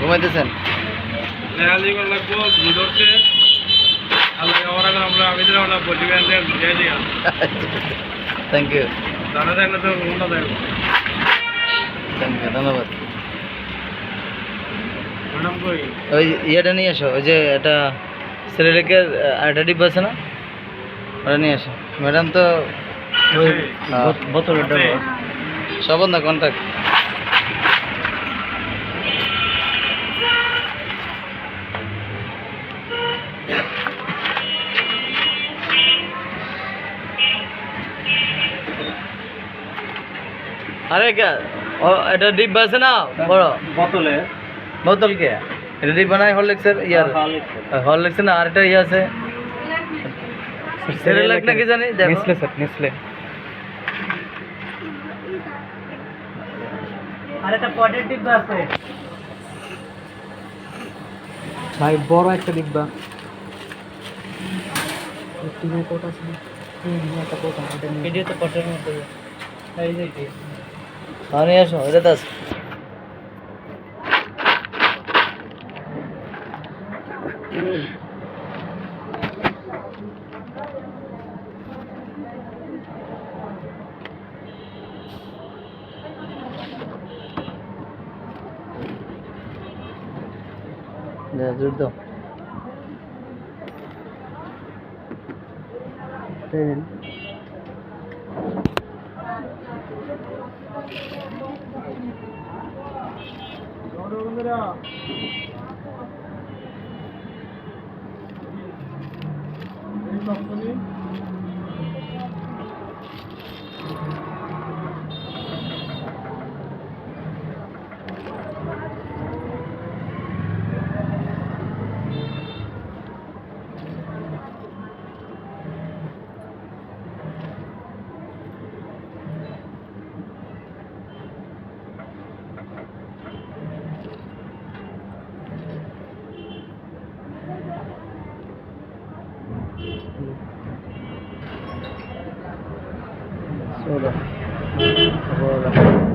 ঘুমাইতেছেন? Thank you thank you ধন্যবাদ। ওই ইয়েটা নিয়ে এসো ওই যে এটা সেরেলেকের আরেকটা ডিব্বা আছে না? ওটা নিয়ে এসো ম্যাডাম তো ওই বোতলের আছে। না কন্ট্যাক্ট আরে এটা ডিব্বা আছে না? বড়। বোতলে। বোতল কে এটা ডিব্বা নাই হরলিক্সের ইয়ার হরলিক্স না আরেকটা ইয়ে আছে। সেরেলাক নাকি জানি? দেখো। Nestle sir Nestle. পটের ডিব্বা আছে। ভাই বড় একটা ডিব্বা। ভিডিও তো পটের মধ্যে এই যে কি আরে আসো এটা যা জোর দাও। da Cola. আচ্ছা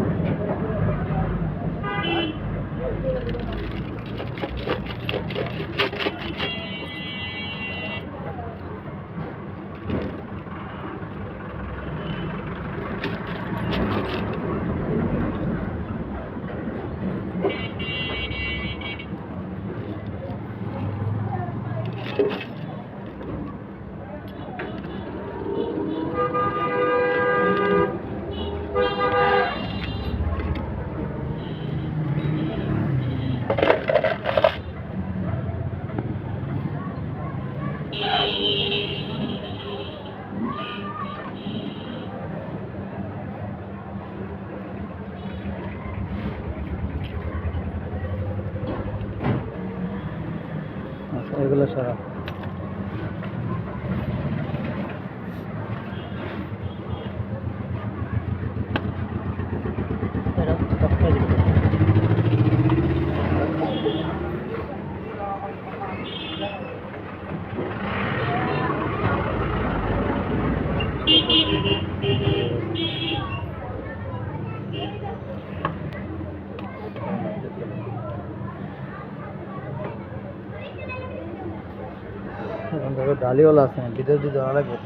এগুলো সারা ডালিওয়ালা আছে ভিতরে যদি দেওয়া লাগবে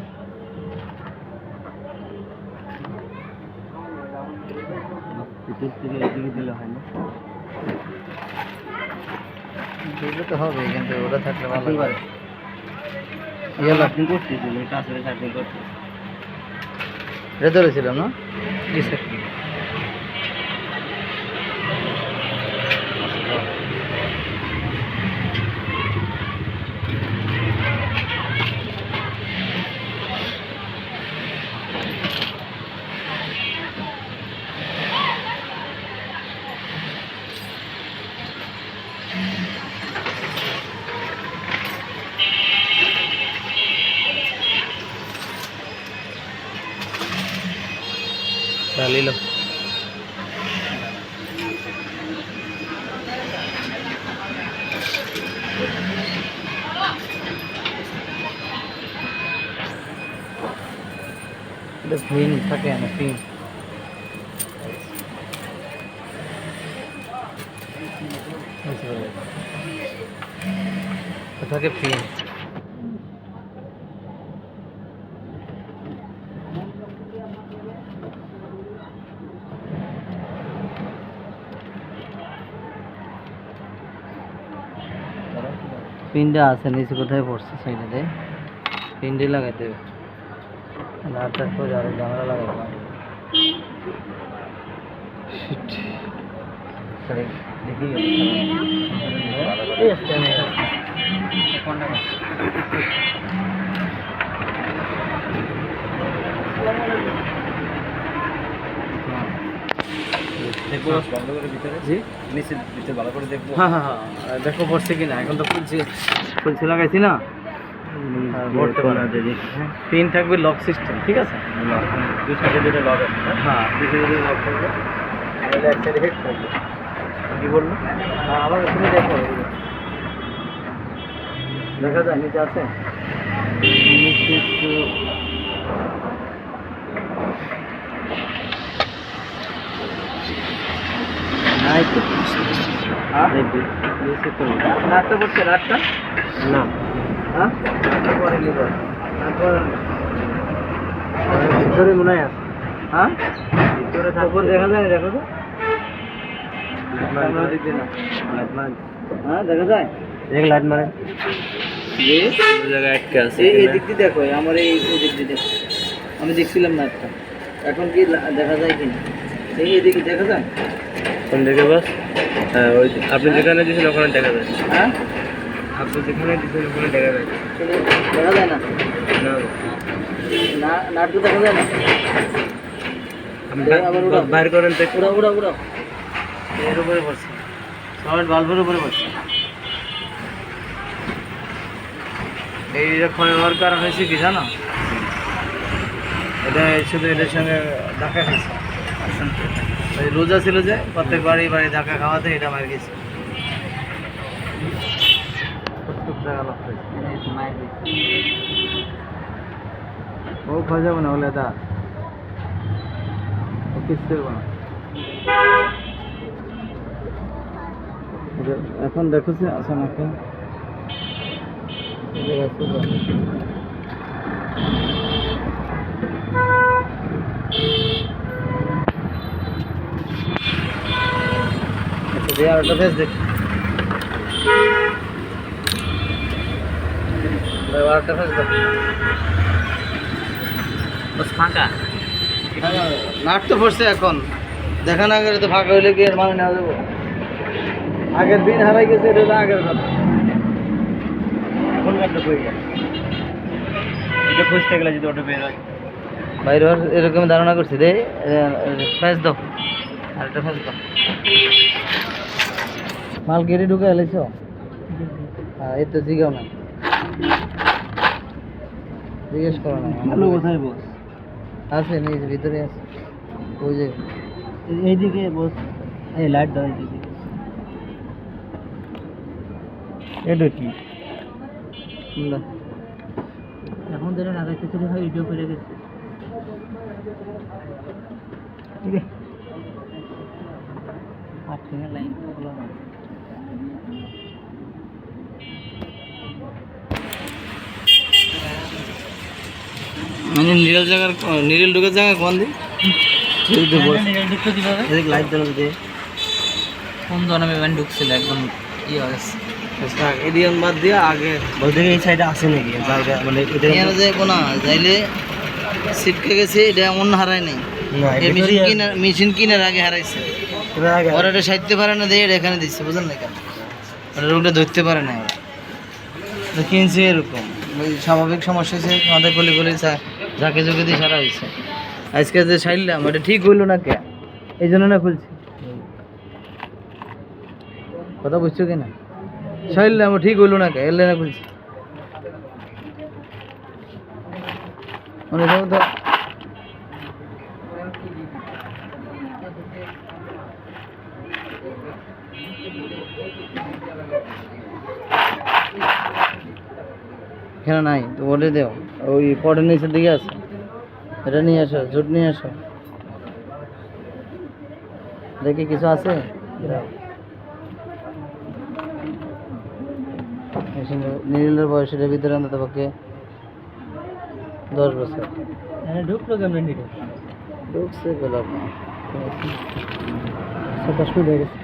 ভিতর থেকে এদিকে দিলে হয় না দিলে তো হবে কিন্তু ওটা থাকলে ভালো লাগে ইয়ে করতেছিল কাছে চাকরি করতে এটা ধরেছিলাম না? জি sir Nah, lilo. Ada pin, pakai ada pin. Betul. Betul ke? পিনটা আছে নিচে কোথায় পড়ছে সাইডে? পিনটি লাগাইতে হবে আর তারপর আরও জানালা লাগাইতে হবে Shit. Sorry, দেখি গেল। এই একটা নেই। কোনটা কোন? দেখব। বন্ধ করে ভিতরে? জি? নিচে ভিতরে ভালো করে দেখব। হ্যাঁ হ্যাঁ হ্যাঁ। দেখো পড়ছে কিনা? এখন তো খুলছি খুলছি লাগাইছি না? হ্যাঁ, ভরতে পারে। হ্যাঁ, পিন থাকবে লক সিস্টেম ঠিক আছে? দুই সাইডে দুটো লক আছে না? হ্যাঁ। দুটো লক থাকবে। তাহলে এক সাইডে হেড থাকবে। কি বলল? হ্যাঁ আবার তুমি দেখো। দেখা যায় নিচে আছে? নিচে একটু হ্যাঁ? নিচে তো রাতটা না? হ্যাঁ? পরে তারপর ভিতরে মনে হয় আছে। হ্যাঁ? ভিতরে তারপর দেখা যায় দেখো তো হ্যাঁ দেখা যায়। এক লাইট মারে। এই দিক দিয়ে দেখো আমার এই দিক দিয়ে দেখো। আমি দেখছিলাম না একটা। এখন কি দেখা যায় কি না? এই এদিকে দেখা যায়? কোন দিকে বাস? হ্যাঁ ওই আপনি যেখানে দিয়েছেন ওখানে দেখা যায়। হ্যাঁ? আপনি যেখানে দিয়েছেন ওখানে দেখা যায়। দেখা যায় না? না। না নাটক দেখা যায় না। বাইর করেন তো উড়া উড়া উড়া এর উপরে পড়ছে বাল্বের উপরে পড়ছে এই যে ক্ষয় হওয়ার হয়েছে কি জানো? এটা শুধু এটার সঙ্গে ধাক্কা খাইছে ওই রোজা ছিল যে, প্রত্যেক বাড়ি বাড়ি ধাক্কা খাওয়াতে এটা মার গেছে। ও খাওয়া যাবে না হলে দা ও কিচ্ছু না। এখন দেখো যে আছে নাকি আছে দিয়ে আর একটা ফেস দেখ। আর একটা ফেস দেখ। বাস ফাঁকা? নাট তো পড়ছে এখন। দেখা না গেলে তো ফাঁকা হইলে কি এর মানে নেওয়া যাব? আগের দিন হারাই গেছে এটা হলো আগের কথা। বই এটা খুঁজতে গেলে যদি ওটা বের হয়। বাইরে এরকম ধারণা করছি দে ফেস দাও। আর একটা ফেস দাও। মাল কেটে ঢুকে এলেছ? হ্যাঁ এই তো জিগাও না। জিজ্ঞেস করো না হ্যালো কোথায় বস? আছে নিজ ভিতরে আছে। ওই যে। এইদিকে বস। এই লাইট দাও এইদিকে এটা কি? না। এখন ধরে লাগাইতে ভাই ভিডিও করে গেছে। লাইন মানে নিরেল জায়গার নিরেল ঢুকে জায়গা কোন দিক এদিক লাইট জ্বালা দে কোন জনমে ব্যান্ড ঢুকছিল? একদম ইয়ে হয়ে গেছে। এদিকে বাদ দিয়ে আগে। বলতে এই সাইডে আসে নাকি? জায়গা মানে এখানে যে কোনা যাইলে ছিটকে গেছে এটা এমন হারায় নাই। এই মেশিন কিনার মেশিন কিনার আগে হারাইছে। ওরা এটা সাইতে পারে না দিয়ে এটা এখানে দিচ্ছে বুঝলেন না কেন ওরা রোগটা ধরতে পারে না। ওরা কিনছে এরকম। স্বাভাবিক সমস্যা হয়েছে আমাদের গলি গলি চা- ঝাঁকে ঝুঁকে দিয়ে সারা হয়েছে। আজকে যে সাইলাম ওটা ঠিক হইল না কে? এই জন্য না খুলছি। কথা বুঝছ কিনা সাইলাম ঠিক হইল না কে? এলে না খুলছি। মানে এখানে নাই তো ওটা দেও। ওই পটের নিচের দিকে আছে এটা নিয়ে আসো জুট নিয়ে আসো। দেখি কিছু আছে? নীলের বয়স এটার ভিতরে অন্তত পক্ষে দশ বছর। ঢুকলো কেমন নিতে ঢুকছে গোলাপ। দশ মিনিট হয়ে গেছে।